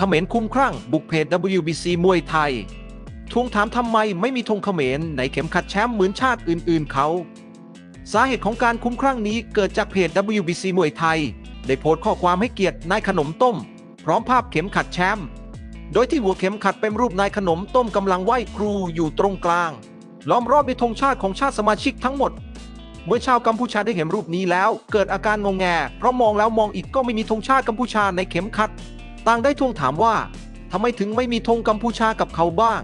เขมรคุ้มครั่ง บุกเพจ WBC มวยไทย ทวงถามทำไมไม่มีธงเขมรในเข็มขัดแชมป์เหมือนชาติอื่นๆเขา สาเหตุของการคุ้มครั่งนี้เกิดจากเพจ WBC มวยไทย ได้โพสต์ข้อความให้เกียรตินายขนมต้ม พร้อมภาพเข็มขัดแชมป์โดยที่หัวเข็มขัดเป็นรูปนายขนมต้มกำลังไหว้ครูอยู่ตรงกลาง ล้อมรอบด้วยธงชาติของชาติสมาชิกทั้งหมดเมื่อชาวกัมพูชาได้เห็นรูปนี้แล้ว เกิดอาการงงแง เพราะมองแล้วมองอีกก็ไม่มีธงชาติกัมพูชาในเข็มขัด ต่างได้ทวงถามว่าทำไมถึงไม่มีธงกัมพูชากับเขาบ้าง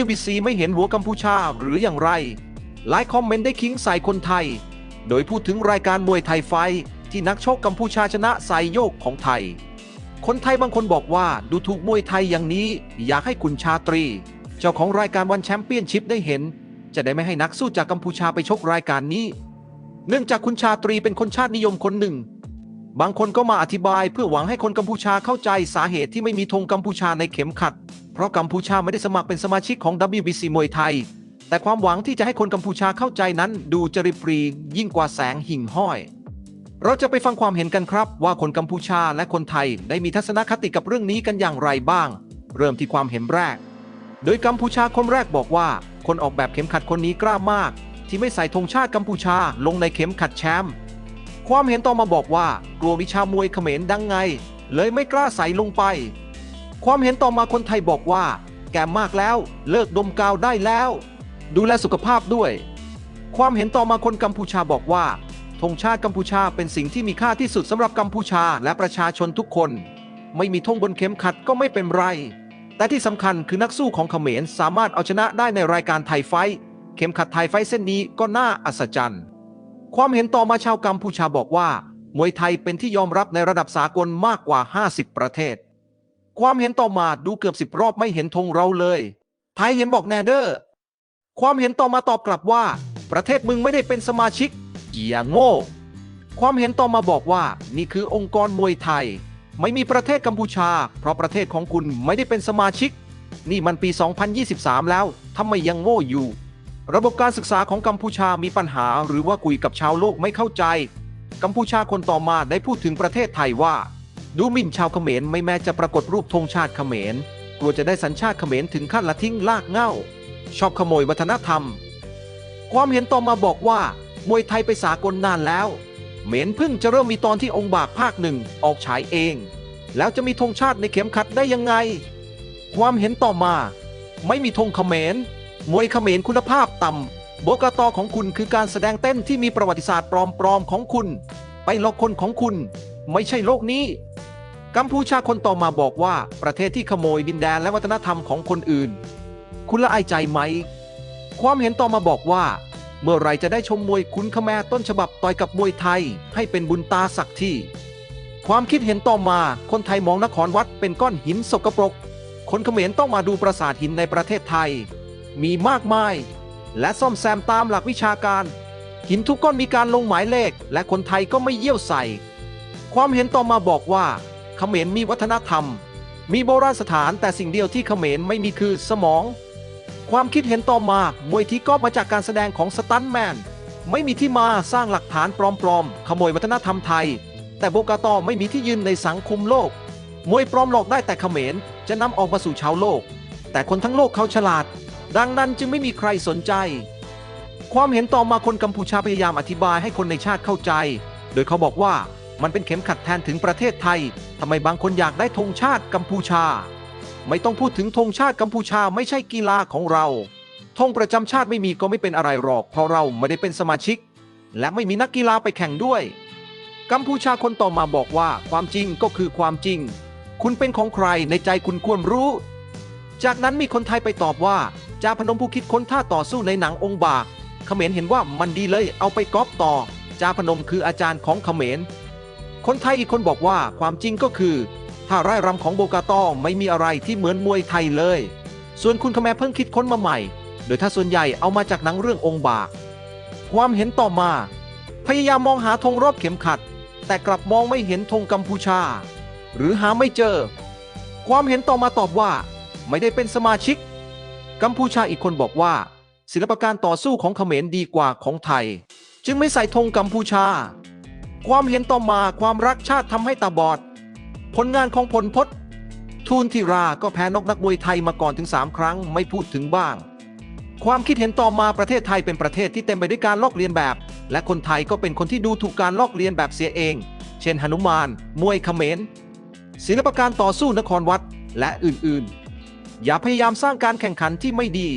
WBC ไม่เห็นหัวกัมพูชาหรืออย่างไร หลายคอมเมนต์ได้คิงใส่คนไทย โดยพูดถึงรายการมวยไทยไฟที่นักชกกัมพูชาชนะไซโยกของไทย คนไทยบางคนบอกว่าดูถูกมวยไทยอย่างนี้ อยากให้คุณชาตรี เจ้าของรายการวันแชมเปี้ยนชิพได้เห็น จะได้ไม่ให้นักสู้จากกัมพูชาไปชกรายการนี้ เนื่องจากคุณชาตรีเป็นคนชาตินิยมคนหนึ่ง บางคนก็มาอธิบายเพื่อหวังให้คนกัมพูชาเข้าใจสาเหตุที่ไม่มีธงกัมพูชาในเข็มขัด เพราะกัมพูชาไม่ได้สมัครเป็นสมาชิกของ WBC มวยไทย แต่ความหวังที่จะให้คนกัมพูชาเข้าใจนั้น ดูจริปรียิ่งกว่าแสงหิ่งห้อย เราจะไปฟังความเห็นกันครับ ว่าคนกัมพูชาและคนไทยได้มีทัศนคติกับเรื่องนี้กันอย่างไรบ้าง เริ่มที่ความเห็นแรก โดยกัมพูชาคนแรกบอกว่า คนออกแบบเข็มขัดคนนี้กล้ามาก ที่ไม่ใส่ธงชาติกัมพูชาลงในเข็มขัดแชมป์ ความเห็นต่อมาบอกว่ากลัววิชามวยเขมรดังไง เลยไม่กล้าใส่ลงไป ความเห็นต่อมาคนไทยบอกว่า แก่มากแล้วเลิกดมกาวได้แล้ว ดูแลสุขภาพด้วย ความเห็นต่อมาคนกัมพูชาบอกว่าธงชาติกัมพูชาเป็นสิ่งที่มีค่าที่สุดสำหรับกัมพูชาและประชาชนทุกคน ไม่มีธงบนเข็มขัดก็ไม่เป็นไร แต่ที่สำคัญคือนักสู้ของเขมรสามารถเอาชนะได้ในรายการไทยไฟ เข็มขัดไทยไฟเส้นนี้ก็น่าอัศจรรย์ ความเห็นต่อมาชาวกัมพูชาบอกว่า มวยไทยเป็นที่ยอมรับในระดับสากลมากกว่า 50 ประเทศ ความเห็นต่อมาดูเกือบสิบรอบไม่เห็นธงเราเลย ไทยเห็นบอกแนเดอร์ ความเห็นต่อมาตอบกลับว่า ประเทศมึงไม่ได้เป็นสมาชิกอย่าโง่ ความเห็นต่อมาบอกว่า นี่คือองค์กรมวยไทย ไม่มีประเทศกัมพูชา เพราะประเทศของคุณไม่ได้เป็นสมาชิก นี่มันปี 2023 แล้วทำไมยังโง่อยู่ ระบบการศึกษาของกัมพูชามีปัญหาหรือว่าคุยกับชาวโลกไม่เข้าใจ กัมพูชาคนต่อมาได้พูดถึงประเทศไทยว่า ดูหมิ่นชาวเขมรไม่แม้จะปรากฏรูปธงชาติเขมรกลัวจะได้สัญชาติเขมรถึงขั้นละทิ้งลากเง้าชอบขโมยวัฒนธรรม ความเห็นต่อมาบอกว่ามวยไทยไปสากลนานแล้วเหมนเพิ่งจะเริ่มมีตอนที่องค์บากภาคหนึ่งออกฉายเอง แล้วจะมีธงชาติในเข็มขัดได้ยังไง ความเห็นต่อมา ไม่มีธงเขมร มวยเขมรคุณภาพต่ำโบกตอของคุณคือการแสดงเต้นที่มีประวัติศาสตร์ปลอมๆของคุณ ไปหลอกคนของคุณ ไม่ใช่โลกนี้ กัมพูชาคนต่อมาบอกว่าประเทศที่ขโมยดินแดนและวัฒนธรรมของคนอื่น คุณละอายใจไหม ความเห็นต่อมาบอกว่า เมื่อไรจะได้ชมมวยคุณขแมรต้นฉบับต่อยกับมวยไทย ให้เป็นบุญตาสักที่ความคิดเห็นต่อมา คนไทยมองนครวัดเป็นก้อนหินสกปรก คนเขมรต้องมาดูปราสาทหินในประเทศไทย มีมากมาย และซ่อมแซมตามหลักวิชาการ หินทุกก้อนมีการลงหมายเลข และคนไทยก็ไม่เยี่ยวใส่ ความเห็นต่อมาบอกว่าเขมรมีวัฒนธรรม มีโบราณสถานแต่สิ่งเดียวที่เขมรไม่มีคือสมอง ความคิดเห็นต่อมามวยที่ก็มาจากการแสดงของสตันแมนไม่มีที่มาสร้างหลักฐานปลอมๆ ขโมยวัฒนธรรมไทย แต่โบกาตอไม่มีที่ยืนในสังคมโลก มวยปลอมหลอกได้แต่เขมรจะนำออกมาสู่ชาวโลก แต่คนทั้งโลกเขาฉลาด ดังนั้นจึงไม่มีใครสนใจ ความเห็นต่อมาคนกัมพูชาพยายามอธิบายให้คนในชาติเข้าใจ โดยเขาบอกว่ามันเป็นเข็มขัดแทนถึงประเทศไทยทำไมบางคนอยากได้ธงชาติกัมพูชา ไม่ต้องพูดถึงธงชาติกัมพูชาไม่ใช่กีฬาของเราธงประจำชาติไม่มีก็ไม่เป็นอะไรหรอก เพราะเราไม่ได้เป็นสมาชิก และไม่มีนักกีฬาไปแข่งด้วย กัมพูชาคนต่อมาบอกว่าความจริงก็คือความจริง คุณเป็นของใครในใจคุณควรรู้ จากนั้นมีคนไทยไปตอบว่า จาพนมผู้คิดค้นท่าต่อสู้ในหนังองค์บากเขมรเห็นว่ามันดีเลยเอาไปก๊อปต่อ จาพนมคืออาจารย์ของเขมร คนไทยอีกคนบอกว่าความจริงก็คือ ถ้าไร่รำของโบกาตอไม่มีอะไรที่เหมือนมวยไทยเลย ส่วนคุณขแมรเพิ่งคิดค้นมาใหม่ โดยถ้าส่วนใหญ่เอามาจากหนังเรื่ององค์บาก ความเห็นต่อมา พยายามมองหาธงรอบเข็มขัด แต่กลับมองไม่เห็นธงกัมพูชา หรือหาไม่เจอ ความเห็นต่อมาตอบว่า ไม่ได้เป็นสมาชิก กัมพูชาอีกคนบอกว่า ศิลปการต่อสู้ของเขมรดีกว่าของไทย จึงไม่ใส่ธงกัมพูชา ความเห็นต่อมาความรักชาติทำให้ตาบอด ผลงานของพลพศทูนทีราก็แพ้นกนักมวยไทยมาก่อนถึง 3 ครั้งไม่พูดถึงบ้าง ความคิดเห็นต่อมาประเทศไทยเป็นประเทศที่เต็มไปด้วยการลอกเลียนแบบ และคนไทยก็เป็นคนที่ดูถูกการลอกเลียนแบบเสียเอง เช่นหนุมาน มวยเขมรศิลปการต่อสู้นครวัดและอื่นๆ อย่าพยายามสร้างการแข่งขันที่ไม่ดี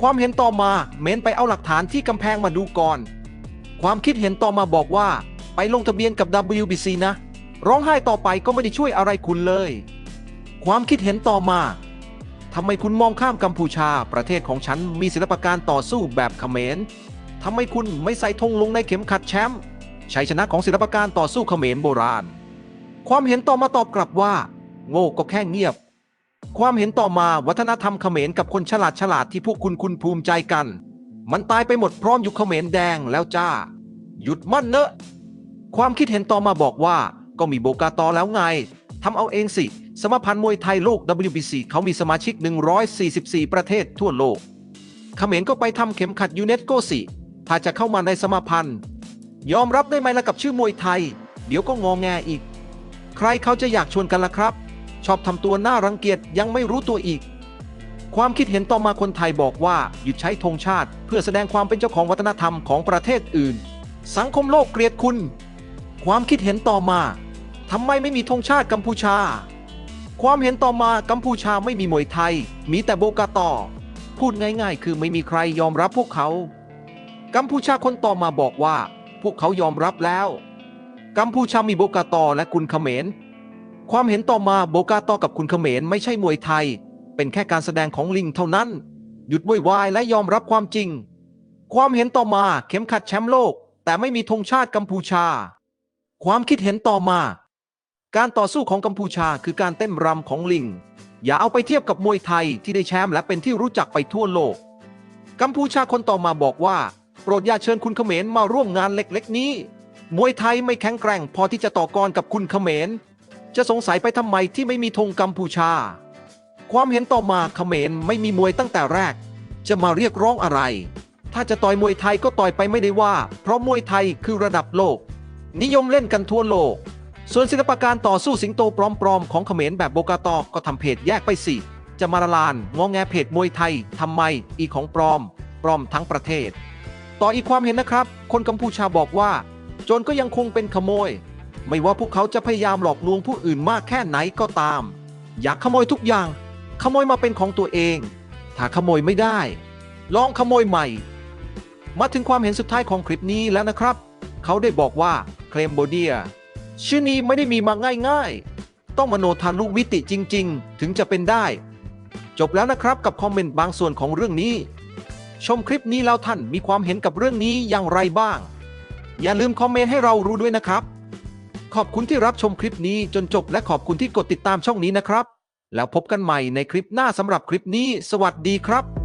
ความเห็นต่อมาเม้นไปเอาหลักฐานที่กำแพงมาดูก่อน ความคิดเห็นต่อมาบอกว่า ไปลงทะเบียนกับ WBC นะ ร้องไห้ต่อไปก็ไม่ได้ช่วยอะไรคุณเลย ความคิดเห็นต่อมาทำไมคุณมองข้ามกัมพูชา ประเทศของฉันมีศิลปการต่อสู้แบบเขมรทำไมคุณไม่ใส่ธงลงในเข็มขัดแชมป์ชัยชนะของศิลปการต่อสู้เขมรโบราณ ความเห็นต่อมาตอบกลับว่า โง่ก็แค่เงียบ ความเห็นต่อมาวัฒนธรรมเขมรกับคนฉลาดฉลาดที่พวกคุณคุณภูมิใจกัน มันตายไปหมดพร้อมยุคเขมรแดงแล้วจ้า หยุดมั่นเนอะ ความคิดเห็นต่อมาบอกว่าก็มีโบกาตอแล้วไงทำเอาเองสิ สมาพันธ์มวยไทยโลก WBC เขามีสมาชิก 144 ประเทศทั่วโลกเขมรก็ไปทำเข็มขัดยูเนสโกสิ ถ้าจะเข้ามาในสมาพันธ์ ยอมรับได้ไหมล่ะกับชื่อมวยไทย เดี๋ยวก็งองแงอีก ใครเขาจะอยากชวนกันล่ะครับ ชอบทำตัวน่ารังเกียจยังไม่รู้ตัวอีก ความคิดเห็นต่อมาคนไทยบอกว่าหยุดใช้ธงชาติ เพื่อแสดงความเป็นเจ้าของวัฒนธรรมของประเทศอื่น สังคมโลกเกลียดคุณ ความคิดเห็นต่อมาทำไมไม่มีธงชาติกัมพูชา ความเห็นต่อมากัมพูชาไม่มีมวยไทย มีแต่โบกาตอพูดง่ายๆ คือไม่มีใครยอมรับพวกเขา กัมพูชาคนต่อมาบอกว่า พวกเขายอมรับแล้ว กัมพูชามีโบกาตอและกุนเขมร ความเห็นต่อมาโบกาต่อกับคุณเขมรไม่ใช่มวยไทย เป็นแค่การแสดงของลิงเท่านั้น หยุดวุ่นวายและยอมรับความจริง ความเห็นต่อมาเข็มขัดแชมป์โลก แต่ไม่มีธงชาติกัมพูชา ความคิดเห็นต่อมา การต่อสู้ของกัมพูชาคือการเต้นรำของลิง อย่าเอาไปเทียบกับมวยไทยที่ได้แชมป์และเป็นที่รู้จักไปทั่วโลก กัมพูชาคนต่อมาบอกว่า โปรดอย่าเชิญคุณเขมรมาร่วมงานเล็กๆ นี้ มวยไทยไม่แข็งแกร่งพอที่จะต่อกรกับคุณเขมร จะสงสัยไปทำไมที่ไม่มีธงกัมพูชา ความเห็นต่อมาเขมรไม่มีมวยตั้งแต่แรก จะมาเรียกร้องอะไร ถ้าจะต่อยมวยไทยก็ต่อยไปไม่ได้ว่า เพราะมวยไทยคือระดับโลก นิยมเล่นกันทั่วโลก ส่วนศิลปการต่อสู้สิงโตปลอมๆ ของเขมรแบบโบกาตอก็ทำเพจแยกไปสิจะมาละลานงอแงเพจมวยไทยทำไมอีของปลอม ปลอมทั้งประเทศ ต่ออีกความเห็นนะครับ คนกัมพูชาบอกว่า โจรก็ยังคงเป็นขโมย ไม่ว่าพวกเขาจะพยายามหลอกลวงผู้อื่นมากแค่ไหนก็ตาม อยากขโมยทุกอย่าง ขโมยมาเป็นของตัวเอง ถ้าขโมยไม่ได้ ลองขโมยใหม่ มาถึงความเห็นสุดท้ายของคลิปนี้แล้วนะครับ เขาได้บอกว่าเคลมโบเดียชื่อนี้ไม่ได้มีมาง่ายๆ ต้องมโนทานุวิติจริง ๆ ถึงจะเป็นได้ จบแล้วนะครับกับคอมเมนต์บางส่วนของเรื่องนี้ ชมคลิปนี้แล้วท่านมีความเห็นกับเรื่องนี้อย่างไรบ้าง อย่าลืมคอมเมนต์ให้เรารู้ด้วยนะครับ ขอบคุณที่รับชมคลิปนี้จนจบและขอบคุณที่กดติดตามช่องนี้นะครับ แล้วพบกันใหม่ในคลิปหน้าสำหรับคลิปนี้ สวัสดีครับ